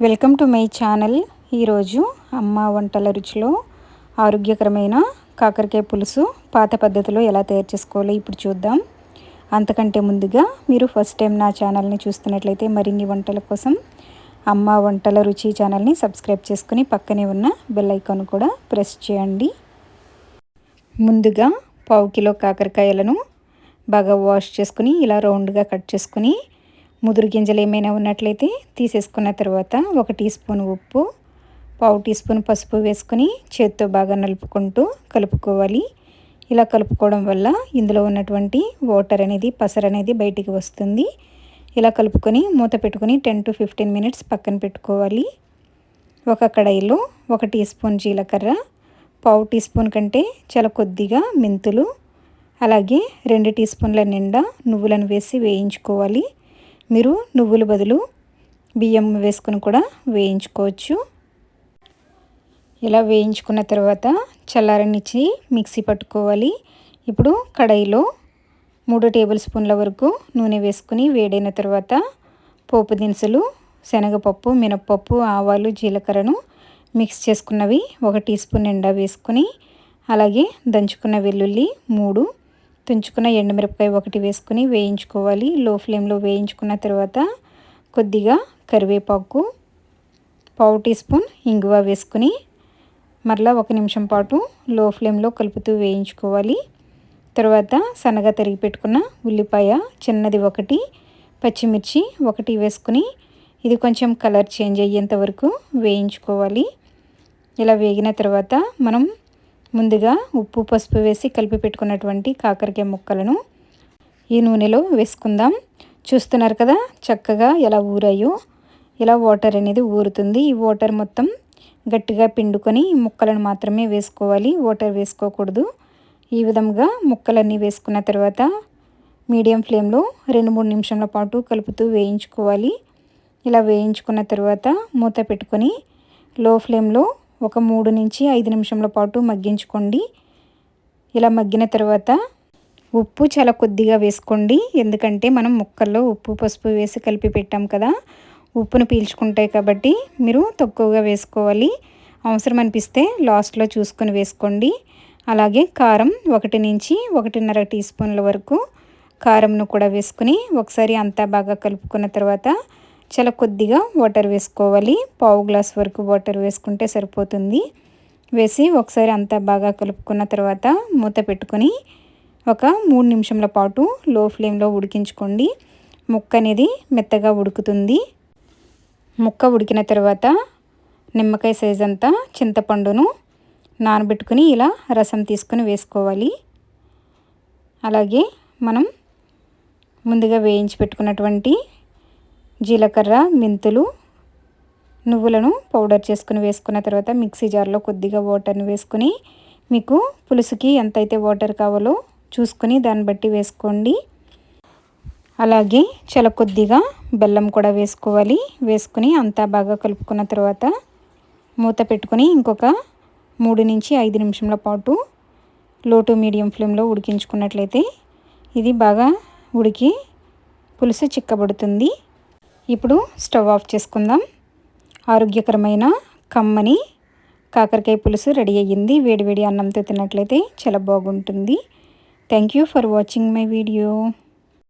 Welcome to my channel. ఈరోజు అమ్మ వంటల రుచిలో ఆరోగ్యకరమైన కాకరకాయ పులుసు పాత పద్ధతిలో ఎలా తయారు చేసుకోవాలో ఇప్పుడు చూద్దాం. అంతకంటే ముందుగా మీరు ఫస్ట్ టైం నా ఛానల్ని చూస్తున్నట్లయితే మరిన్ని వంటల కోసం అమ్మ వంటల రుచి ఛానల్ని సబ్స్క్రైబ్ చేసుకుని పక్కనే ఉన్న బెల్ ఐకాన్ కూడా ప్రెస్ చేయండి. ముందుగా పావు కిలో కాకరకాయలను బాగా వాష్ చేసుకుని ఇలా రౌండ్గా కట్ చేసుకుని ముదురు గింజలు ఏమైనా ఉన్నట్లయితే తీసేసుకున్న తర్వాత ఒక టీ స్పూన్ ఉప్పు పావు టీ స్పూన్ పసుపు వేసుకుని చేత్తో బాగా నలుపుకుంటూ కలుపుకోవాలి. ఇలా కలుపుకోవడం వల్ల ఇందులో ఉన్నటువంటి వాటర్ అనేది పసర అనేది బయటికి వస్తుంది. ఇలా కలుపుకొని మూత పెట్టుకొని టెన్ టు ఫిఫ్టీన్ మినిట్స్ పక్కన పెట్టుకోవాలి. ఒక కడాయిలో ఒక టీ స్పూన్ జీలకర్ర పావు టీ స్పూన్ కంటే చాలా కొద్దిగా మెంతులు అలాగే రెండు టీ స్పూన్ల నిండా నువ్వులను వేసి వేయించుకోవాలి. మీరు నువ్వుల బదులు బియ్యం వేసుకుని కూడా వేయించుకోవచ్చు. ఇలా వేయించుకున్న తర్వాత చల్లారనిచ్చి మిక్సీ పట్టుకోవాలి. ఇప్పుడు కడాయిలో మూడు టేబుల్ స్పూన్ల వరకు నూనె వేసుకుని వేడైన తర్వాత పోపు దినుసులు శనగపప్పు మినప్పప్పు ఆవాలు జీలకర్రను మిక్స్ చేసుకున్నవి ఒక టీ స్పూన్ నిండా వేసుకుని అలాగే దంచుకున్న వెల్లుల్లి మూడు తుంచుకున్న ఎండుమిరపకాయ ఒకటి వేసుకుని వేయించుకోవాలి. లో ఫ్లేమ్లో వేయించుకున్న తర్వాత కొద్దిగా కరివేపాకు పావు టీ స్పూన్ ఇంగువ వేసుకుని మరలా ఒక నిమిషం పాటు లో ఫ్లేమ్లో కలుపుతూ వేయించుకోవాలి. తర్వాత సన్నగా తరిగి పెట్టుకున్న ఉల్లిపాయ చిన్నది ఒకటి పచ్చిమిర్చి ఒకటి వేసుకుని ఇది కొంచెం కలర్ చేంజ్ అయ్యేంత వరకు వేయించుకోవాలి. ఇలా వేగిన తర్వాత మనం ముందుగా ఉప్పు పసుపు వేసి కలిపి పెట్టుకున్నటువంటి కాకరకాయ ముక్కలను ఈ నూనెలో వేసుకుందాం. చూస్తున్నారు కదా చక్కగా ఎలా ఊరాయో ఇలా వాటర్ అనేది ఊరుతుంది. ఈ వాటర్ మొత్తం గట్టిగా పిండుకొని ముక్కలను మాత్రమే వేసుకోవాలి. వాటర్ వేసుకోకూడదు. ఈ విధంగా ముక్కలన్నీ వేసుకున్న తర్వాత మీడియం ఫ్లేమ్లో రెండు మూడు నిమిషాల పాటు కలుపుతూ వేయించుకోవాలి. ఇలా వేయించుకున్న తర్వాత మూత పెట్టుకొని లో ఫ్లేమ్లో ఒక మూడు నుంచి ఐదు నిమిషంల పాటు మగ్గించుకోండి. ఇలా మగ్గిన తర్వాత ఉప్పు చాలా కొద్దిగా వేసుకోండి. ఎందుకంటే మనం ముక్కల్లో ఉప్పు పసుపు వేసి కలిపి పెట్టాం కదా ఉప్పును పీల్చుకుంటాయి కాబట్టి మీరు తక్కువగా వేసుకోవాలి. అవసరం అనిపిస్తే లాస్ట్లో చూసుకొని వేసుకోండి. అలాగే కారం ఒకటి నుంచి ఒకటిన్నర టీ స్పూన్ల వరకు కారంను కూడా వేసుకుని ఒకసారి అంతా బాగా కలుపుకున్న తర్వాత చాలా కొద్దిగా వాటర్ వేసుకోవాలి. పావు గ్లాస్ వరకు వాటర్ వేసుకుంటే సరిపోతుంది. వేసి ఒకసారి అంతా బాగా కలుపుకున్న తర్వాత మూత పెట్టుకొని ఒక మూడు నిమిషంల పాటు లో ఫ్లేమ్లో ఉడికించుకోండి. ముక్క అనేది మెత్తగా ఉడుకుతుంది. ముక్క ఉడికిన తర్వాత నిమ్మకాయ సైజ్ అంతా చింతపండును నానబెట్టుకుని ఇలా రసం తీసుకుని వేసుకోవాలి. అలాగే మనం ముందుగా వేయించి పెట్టుకున్నటువంటి జీలకర్ర మెంతులు నువ్వులను పౌడర్ చేసుకుని వేసుకున్న తర్వాత మిక్సీ జార్లో కొద్దిగా వాటర్ని వేసుకుని మీకు పులుసుకి ఎంతైతే వాటర్ కావాలో చూసుకొని దాన్ని బట్టి వేసుకోండి. అలాగే చాలా కొద్దిగా బెల్లం కూడా వేసుకోవాలి. వేసుకుని అంతా బాగా కలుపుకున్న తర్వాత మూత పెట్టుకొని ఇంకొక మూడు నుంచి ఐదు నిమిషంల పాటు లో టు మీడియం ఫ్లేమ్లో ఉడికించుకున్నట్లయితే ఇది బాగా ఉడికి పులుసు చిక్కబడుతుంది. ఇప్పుడు స్టవ్ ఆఫ్ చేసుకుందాం. ఆరోగ్యకరమైన కమ్మని కాకరకాయ పులుసు రెడీ అయ్యింది. వేడివేడి అన్నంతో తిన్నట్లయితే చాలా బాగుంటుంది. Thank you for watching my video